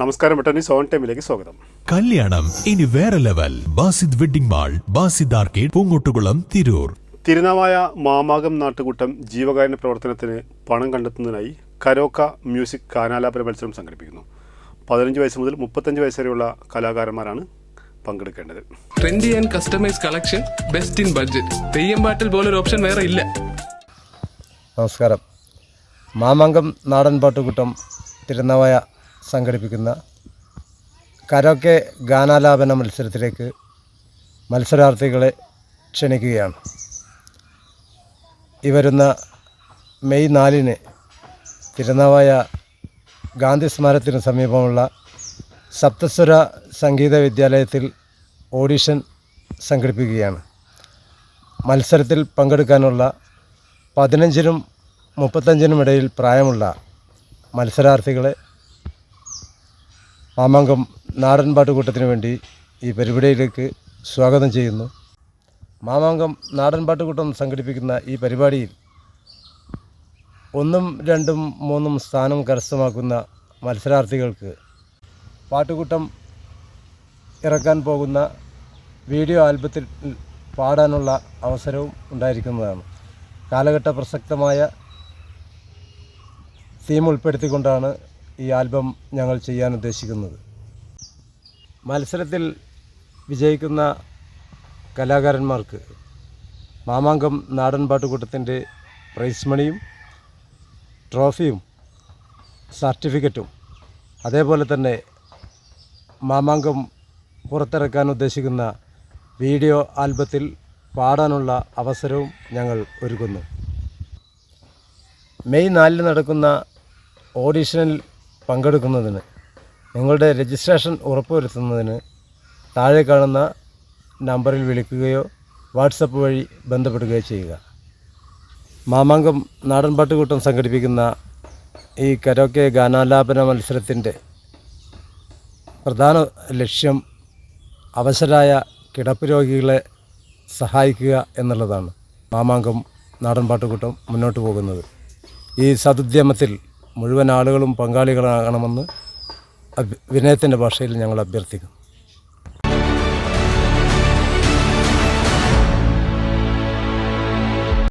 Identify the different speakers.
Speaker 1: നമസ്കാരം ബട്ടണി സോൺ ടൈമിലേക്ക് സ്വാഗതം.
Speaker 2: കല്യാണം ഇനി വേറെ level. Basid wedding mall Basid arcade Poongottukulam Tirur.
Speaker 1: Thirunavaya Mamakam നാട്ടുകൂട്ടം ജീവകാരുണ്യ പ്രവർത്തനത്തിന് പണം കണ്ടെത്തുന്നതിനായി കരോക്ക മ്യൂസിക് ഗാനാലാപന മത്സരം സംഘടിപ്പിക്കുന്നു. പതിനഞ്ച് വയസ്സ് മുതൽ മുപ്പത്തഞ്ച് വയസ്സ് വരെയുള്ള കലാകാരന്മാരാണ് പങ്കെടുക്കേണ്ടത്.
Speaker 3: Trendy and customise collection best in budget Theyyam പാട്ടിൽ പോലൊരു ഓപ്ഷൻ വേറെ ഇല്ല.
Speaker 4: നമസ്കാരം. മാമാങ്കം നാടൻ പാട്ടുകൂട്ടം തിരുനവയ സംഘടിപ്പിക്കുന്ന കരോക്കെ ഗാനാലാപന മത്സരത്തിലേക്ക് മത്സരാർത്ഥികളെ ക്ഷണിക്കുകയാണ്. ഈ വരുന്ന മെയ് നാലിന് തിരുനാവായ ഗാന്ധി സ്മാരകത്തിന് സമീപമുള്ള സപ്തസ്വര സംഗീത വിദ്യാലയത്തിൽ ഓഡിഷൻ സംഘടിപ്പിക്കുകയാണ്. മത്സരത്തിൽ പങ്കെടുക്കാനുള്ള പതിനഞ്ചിനും മുപ്പത്തഞ്ചിനും ഇടയിൽ പ്രായമുള്ള മത്സരാർത്ഥികളെ മാമാങ്കം നാടൻ പാട്ടുകൂട്ടത്തിന് വേണ്ടി ഈ പരിപാടിയിലേക്ക് സ്വാഗതം ചെയ്യുന്നു. മാമാങ്കം നാടൻ പാട്ടുകൂട്ടം സംഘടിപ്പിക്കുന്ന ഈ പരിപാടിയിൽ ഒന്നും രണ്ടും മൂന്നും സ്ഥാനം കരസ്ഥമാക്കുന്ന മത്സരാർത്ഥികൾക്ക് പാട്ടുകൂട്ടം ഇറക്കാൻ പോകുന്ന വീഡിയോ ആൽബത്തിൽ പാടാനുള്ള അവസരവും ഉണ്ടായിരിക്കുന്നതാണ്. കാലഘട്ട പ്രസക്തമായ തീം ഉൾപ്പെടുത്തിക്കൊണ്ടാണ് ഈ ആൽബം ഞങ്ങൾ ചെയ്യാൻ ഉദ്ദേശിക്കുന്നത്. മത്സരത്തിൽ വിജയിക്കുന്ന കലാകാരന്മാർക്ക് മാമാങ്കം നാടൻ പാട്ടുകൂട്ടത്തിന്റെ പ്രൈസ് മണിയും ട്രോഫിയും സർട്ടിഫിക്കറ്റും അതേപോലെ തന്നെ മാമാങ്കം പുറത്തിറക്കാൻ ഉദ്ദേശിക്കുന്ന വീഡിയോ ആൽബത്തിൽ പാടാനുള്ള അവസരവും ഞങ്ങൾ ഒരുക്കുന്നു. മെയ് നാലിന് നടക്കുന്ന ഓഡിഷനിൽ പങ്കെടുക്കുന്നതിന് നിങ്ങളുടെ രജിസ്ട്രേഷൻ ഉറപ്പുവരുത്തുന്നതിന് താഴെ കാണുന്ന നമ്പറിൽ വിളിക്കുകയോ വാട്സപ്പ് വഴി ബന്ധപ്പെടുകയോ ചെയ്യുക. മാമാങ്കം നാടൻ പാട്ടുകൂട്ടം സംഘടിപ്പിക്കുന്ന ഈ കരോക്കെ ഗാനാലാപന മത്സരത്തിന്റെ പ്രധാന ലക്ഷ്യം അവശരായ കിടപ്പ് രോഗികളെ സഹായിക്കുക എന്നുള്ളതാണ് മാമാങ്കം നാടൻ പാട്ടുകൂട്ടം മുന്നോട്ട് പോകുന്നത്. ഈ സതുദ്യമത്തിൽ മുഴുവൻ ആളുകളും പങ്കാളികളാകണമെന്ന് വിനയത്തിന്റെ ഭാഷയിൽ ഞങ്ങൾ അഭ്യർത്ഥിക്കുന്നു.